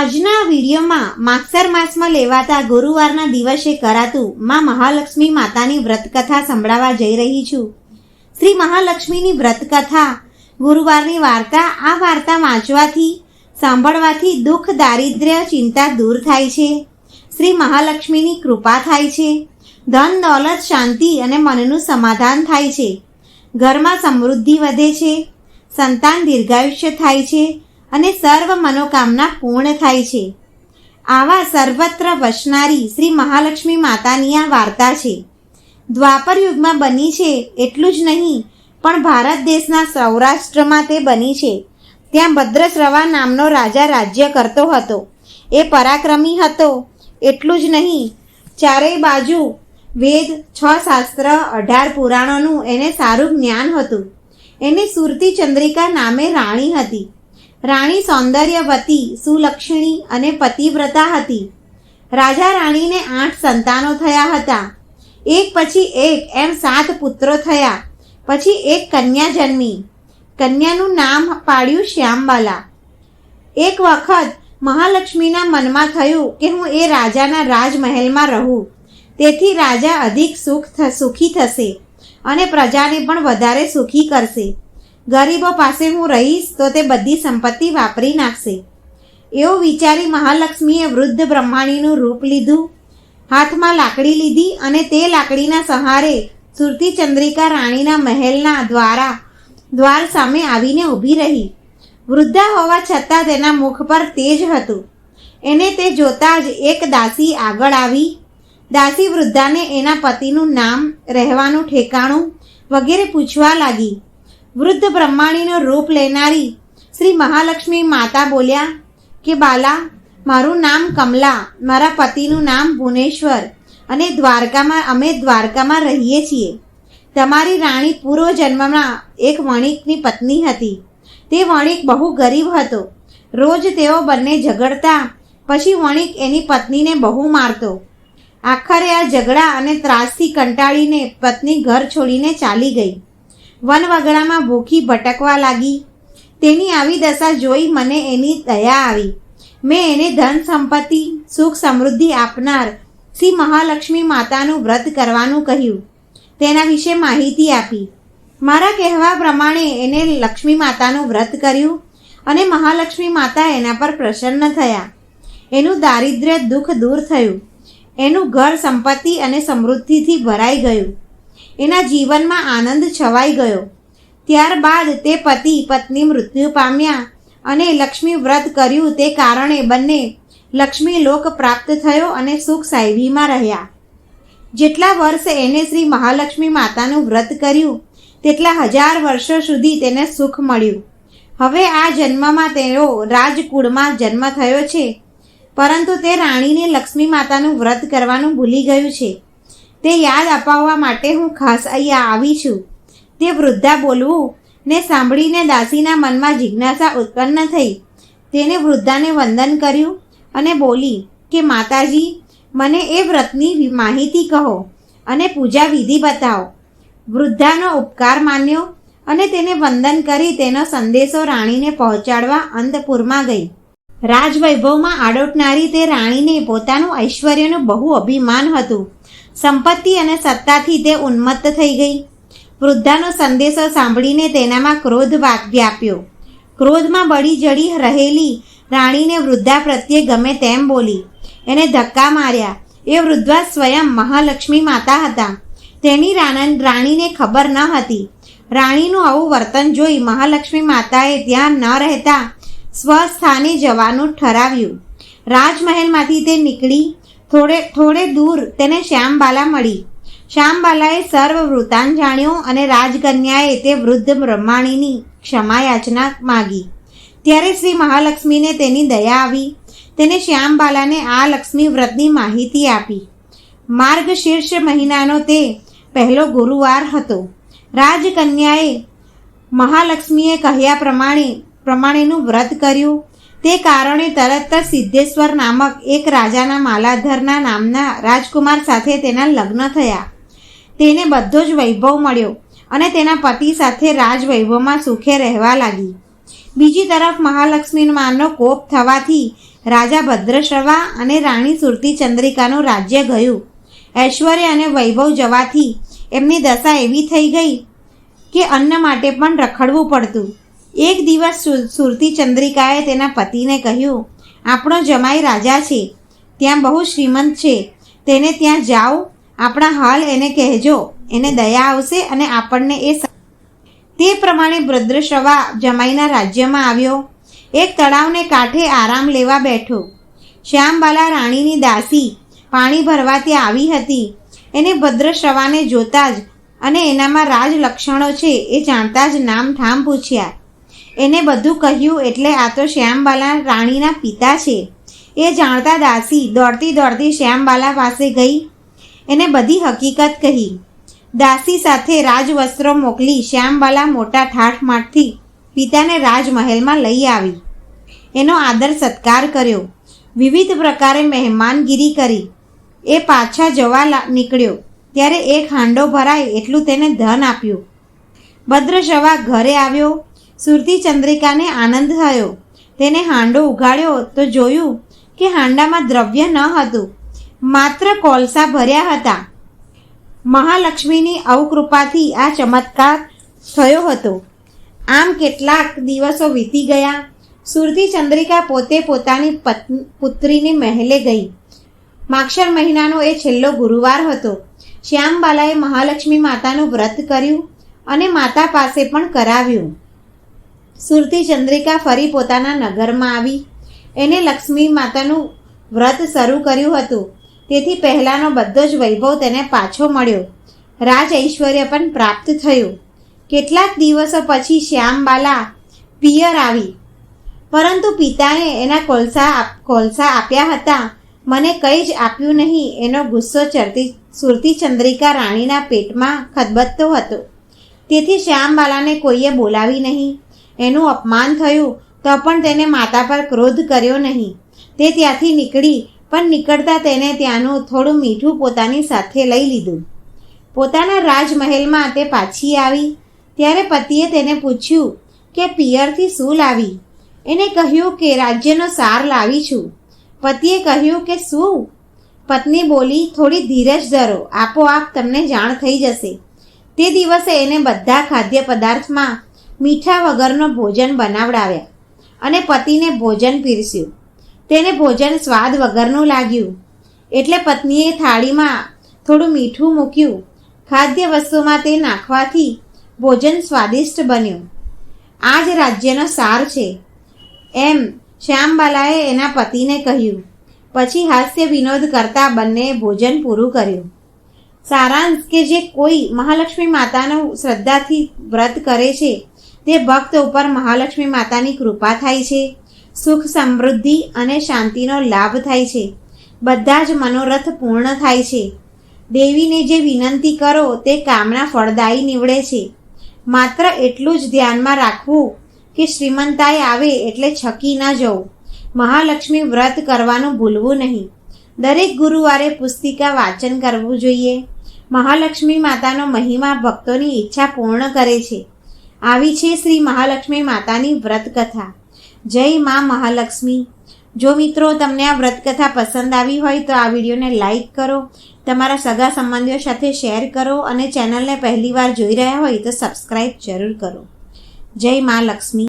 આજના વિડીયોમાં માગસર માસમાં લેવાતા ગુરુવારના દિવસે કરાતું માં મહાલક્ષ્મી માતાની વ્રતકથા સંભળાવા જઈ રહી છું. શ્રી મહાલક્ષ્મીની વ્રતકથા, ગુરુવારની વાર્તા, આ વાર્તા વાંચવાથી, સાંભળવાથી દુઃખ, દારિદ્ર્ય, ચિંતા દૂર થાય છે. શ્રી મહાલક્ષ્મીની કૃપા થાય છે. ધન, દોલત, શાંતિ અને મનનું સમાધાન થાય છે. ઘરમાં સમૃદ્ધિ વધે છે. સંતાન દીર્ઘાયુષ્ય થાય છે. અને સર્વ મનોકામના પૂર્ણ થાય છે. આવા સર્વત્ર વસનારી શ્રી મહાલક્ષ્મી માતાની આ વાર્તા છે. દ્વાપર યુગમાં બની છે એટલું જ નહીં, પણ ભારત દેશના સૌરાષ્ટ્રમાં તે બની છે. ત્યાં ભદ્રશ્રવા નામનો રાજા રાજ્ય કરતો હતો. એ પરાક્રમી હતો. એટલું જ નહીં, ચારેય બાજુ વેદ, છ શાસ્ત્ર, અઢાર પુરાણોનું એને સારું જ્ઞાન હતું. એને સુરતી ચંદ્રિકા નામે રાણી હતી. રાણી સૌંદર્યવતી સુલક્ષણી અને પતિવ્રતા હતી. રાજા રાણીને આઠ સંતાનો થયા હતા. એક પછી એક એમ સાત પુત્રો થયા. પછી એક કન્યા જન્મી. કન્યાનું નામ પાડ્યું શ્યામબાલા. એક વખત મહાલક્ષ્મીના મનમાં થયું કે હું એ રાજાના રાજમહેલમાં રહું. તેથી રાજા અધિક સુખ સુખી થશે અને પ્રજાને પણ વધારે સુખી કરશે. ગરીબો પાસે હું રહીશ તો તે બધી સંપત્તિ વાપરી નાખશે. એવું વિચારી મહાલક્ષ્મીએ વૃદ્ધ બ્રહ્માણીનું રૂપ લીધું. હાથમાં લાકડી લીધી અને તે લાકડીના સહારે સુરતી ચંદ્રિકા રાણીના મહેલના દ્વારા દ્વાર સામે આવીને ઊભી રહી. વૃદ્ધા હોવા છતાં તેના મુખ પર તેજ હતું. એને તે જોતાં જ એક દાસી આગળ આવી. દાસી વૃદ્ધાને એના પતિનું નામ, રહેવાનું ઠેકાણું વગેરે પૂછવા લાગી. વૃદ્ધ બ્રહ્માણીનો રૂપ લેનારી શ્રી મહાલક્ષ્મી માતા બોલ્યા કે બાલા, મારું નામ કમલા, મારા પતિનું નામ ભુવનેશ્વર અને દ્વારકામાં, અમે દ્વારકામાં રહીએ છીએ. તમારી રાણી પૂર્વ જન્મમાં એક વણિકની પત્ની હતી. તે વણિક બહુ ગરીબ હતો. રોજ તેઓ બંને ઝઘડતા, પછી વણિક એની પત્નીને બહુ મારતો. આખરે આ ઝઘડા અને ત્રાસથી કંટાળીને પત્ની ઘર છોડીને ચાલી ગઈ. વનવગડામાં ભૂખી ભટકવા લાગી. તેની આવી દશા જોઈ મને એની દયા આવી. મેં એને ધન સંપત્તિ, સુખ સમૃદ્ધિ આપનાર શ્રી મહાલક્ષ્મી માતાનું વ્રત કરવાનું કહ્યું. તેના વિશે માહિતી આપી. મારા કહેવા પ્રમાણે એને લક્ષ્મી માતાનું વ્રત કર્યું અને મહાલક્ષ્મી માતા એના પર પ્રસન્ન થયા. એનું દારિદ્ર્ય દુઃખ દૂર થયું. એનું ઘર સંપત્તિ અને સમૃદ્ધિથી ભરાઈ ગયું. એના જીવનમાં આનંદ છવાઈ ગયો. ત્યારબાદ તે પતિ, પત્ની મૃત્યુ પામ્યા અને લક્ષ્મી વ્રત કર્યું તે કારણે બંને લક્ષ્મી લોક પ્રાપ્ત થયો અને સુખ સાહેબીમાં રહ્યા. જેટલા વર્ષ એને શ્રી મહાલક્ષ્મી માતાનું વ્રત કર્યું, તેટલા હજાર વર્ષો સુધી તેને સુખ મળ્યું. હવે આ જન્મમાં તેઓ રાજકુળમાં જન્મ થયો છે, પરંતુ તે રાણીને લક્ષ્મી માતાનું વ્રત કરવાનું ભૂલી ગયું છે. તે યાદ અપાવવા માટે હું ખાસ અહીંયા આવી છું. તે વૃદ્ધા બોલવું ને સાંભળીને દાસીના મનમાં જિજ્ઞાસા ઉત્પન્ન થઈ. તેને વૃદ્ધાને વંદન કર્યું અને બોલી કે, માતાજી, મને એ વ્રતની માહિતી કહો અને પૂજા વિધિ બતાવો. વૃદ્ધાનો ઉપકાર માન્યો અને તેને વંદન કરી તેનો સંદેશો રાણીને પહોંચાડવા અંતપુરમાં ગઈ. રાજવૈભવમાં આડોટનારી તે રાણીને પોતાનું ઐશ્વર્યનું બહુ અભિમાન હતું. સંપત્તિ અને સત્તાથી તે ઉન્મત્ત થઈ ગઈ. વૃદ્ધાનો સંદેશો સાંભળીને તેનામાં ક્રોધ વ્યાપ્યો. ક્રોધમાં બળી જડી રહેલી રાણીને વૃદ્ધા પ્રત્યે ગમે તેમ બોલી, એને ધક્કા માર્યા. એ વૃદ્ધા સ્વયં મહાલક્ષ્મી માતા હતા. તેની રાણ- રાણીને ખબર ન હતી. રાણીનું આવું વર્તન જોઈ મહાલક્ષ્મી માતાએ ત્યાં ન રહેતા સ્વસ્થાને જવાનું ઠરાવ્યું. રાજમહેલમાંથી તે નીકળી થોડે થોડે દૂર તેને શ્યામબાલા મળી. શ્યામબાલાએ સર્વ વૃતાંત જાણ્યો અને રાજકન્યાએ તે વૃદ્ધ બ્રહ્માણીની ક્ષમા યાચના માગી. ત્યારે શ્રી મહાલક્ષ્મીને તેની દયા આવી. તેને શ્યામબાલાને આ લક્ષ્મી વ્રતની માહિતી આપી. માર્ગ શીર્ષ મહિનાનો તે પહેલો ગુરુવાર હતો. રાજકન્યાએ મહાલક્ષ્મીએ કહ્યા પ્રમાણે, પ્રમાણેનું વ્રત કર્યું. તે કારણે તરત જ સિદ્ધેશ્વર નામક એક રાજાના માલાધરના નામના રાજકુમાર સાથે તેના લગ્ન થયા. તેને બધો જ વૈભવ મળ્યો અને તેના પતિ સાથે રાજવૈભવમાં સુખે રહેવા લાગી. બીજી તરફ મહાલક્ષ્મી માનો કોપ થવાથી રાજા ભદ્રશ્રવા અને રાણી સુરતી ચંદ્રિકાનું રાજ્ય ગયું. ઐશ્વર્ય અને વૈભવ જવાથી એમની દશા એવી થઈ ગઈ કે અન્ન માટે પણ રખડવું પડતું. એક દિવસ સુરતી ચંદ્રિકાએ તેના પતિને કહ્યું, આપણો જમાઈ રાજા છે. ત્યાં બહુ શ્રીમંત છે. તેને ત્યાં જાઓ. આપણા હાલ એને કહેજો. એને દયા આવશે અને આપણને એ તે પ્રમાણે ભદ્રશ્રવા જમાઈના રાજ્યમાં આવ્યો. એક તળાવને કાંઠે આરામ લેવા બેઠો. શ્યામબાલા રાણીની દાસી પાણી ભરવા ત્યાં આવી હતી. એને ભદ્રશ્રવાને જોતા જ અને એનામાં રાજ લક્ષણો છે એ જાણતા જ નામ ઠામ પૂછ્યા. એને બધું કહ્યું એટલે આ તો શ્યામબાલા રાણીના પિતા છે. એ જાણતા દાસી દોડતી દોડતી શ્યામબાલા પાસે ગઈ. એને બધી હકીકત કહી. દાસી સાથે રાજવસ્ત્રો મોકલી શ્યામબાલા મોટા ઠાઠમાઠથી પિતાને રાજમહેલમાં લઈ આવી. એનો આદર સત્કાર કર્યો. વિવિધ પ્રકારે મહેમાનગીરી કરી. એ પાછા જવા નીકળ્યો. ત્યારે એક હાંડો ભરાય એટલું તેને ધન આપ્યું. ભદ્રશવા ઘરે આવ્યો. સુરતી ચંદ્રિકાને આનંદ થયો. તેને હાંડો ઉગાડ્યો તો જોયું કે હાંડામાં દ્રવ્ય ન હતું. માત્ર કોલસા ભર્યા હતા. મહાલક્ષ્મીની અવકૃપાથી આ ચમત્કાર થયો હતો. આમ કેટલાક દિવસો વીતી ગયા. સુરતી ચંદ્રિકા પોતે પોતાની પત્ની, પુત્રીની મહેલે ગઈ. માક્ષર મહિનાનો એ છેલ્લો ગુરુવાર હતો. શ્યામબાલાએ મહાલક્ષ્મી માતાનું વ્રત કર્યું અને માતા પાસે પણ કરાવ્યું. સુરતી ચંદ્રિકા ફરી પોતાના નગરમાં આવી. એને લક્ષ્મી માતાનું વ્રત શરૂ કર્યું હતું. તેથી પહેલાંનો બધો જ વૈભવ તેને પાછો મળ્યો. રાજ ઐશ્વર્ય પણ પ્રાપ્ત થયું. કેટલાક દિવસો પછી શ્યામબાલા પિયર આવી. પરંતુ પિતાએ એના કોલસા કોલસા આપ્યા હતા. મને કંઈ જ આપ્યું નહીં. એનો ગુસ્સો ચરતી, સુરતી ચંદ્રિકા રાણીના પેટમાં ખદબદતો હતો. તેથી શ્યામબાલાને કોઈએ બોલાવી નહીં. એનું અપમાન થયું તો પણ તેને માતા પર ક્રોધ કર્યો નહીં. તે ત્યાંથી નીકળી, પણ નીકળતા તેને ત્યાંનું થોડું મીઠું પોતાની સાથે લઈ લીધું. પોતાના રાજમહેલમાં તે પાછી આવી. ત્યારે પતિએ તેને પૂછ્યું કે, પિયરથી શું લાવી? એને કહ્યું કે, રાજ્યનો સાર લાવી છું. પતિએ કહ્યું કે, શું? પત્ની બોલી, થોડી ધીરજ ધરો, આપોઆપ તમને જાણ થઈ જશે. તે દિવસે એને બધા ખાદ્ય પદાર્થમાં મીઠા વગરનો ભોજન બનાવડાવ્યા અને પતિને ભોજન પીરસ્યું. તેને ભોજન સ્વાદ વગરનું લાગ્યું. એટલે પત્નીએ થાળીમાં થોડું મીઠું મૂક્યું. ખાદ્ય વસ્તુમાં તે નાખવાથી ભોજન સ્વાદિષ્ટ બન્યું. આ જ રાજ્યનો સાર છે. એમ શ્યામબાલાએ એના પતિને કહ્યું. પછી હાસ્ય વિનોદ કરતા બંનેએ ભોજન પૂરું કર્યું. સારાંશ કે જે કોઈ મહાલક્ષ્મી માતાનું શ્રદ્ધાથી વ્રત કરે છે તે ભક્ત ઉપર મહાલક્ષ્મી માતાની કૃપા થાય છે. સુખ, સમૃદ્ધિ અને શાંતિનો લાભ થાય છે. બધા જ મનોરથ પૂર્ણ થાય છે. દેવીને જે વિનંતી કરો તે કામના ફળદાયી નીવડે છે. માત્ર એટલું જ ધ્યાનમાં રાખવું કે શ્રીમંતાએ આવે એટલે છકી ન જવું. મહાલક્ષ્મી વ્રત કરવાનું ભૂલવું નહીં. દરેક ગુરુવારે પુસ્તિકા વાંચન કરવું જોઈએ. મહાલક્ષ્મી માતાનો મહિમા ભક્તોની ઈચ્છા પૂર્ણ કરે છે. આવી છે શ્રી મહાલક્ષ્મી માતાની વ્રતકથા. જય મા મહાલક્ષ્મી. જો મિત્રો તમને આ વ્રતકથા પસંદ આવી હોય તો આ વિડીયોને લાઈક કરો, તમારા સગા સંબંધીઓ સાથે શેર કરો અને ચેનલને પહેલીવાર જોઈ રહ્યા હોય તો સબસ્ક્રાઈબ જરૂર કરો. જય મા લક્ષ્મી.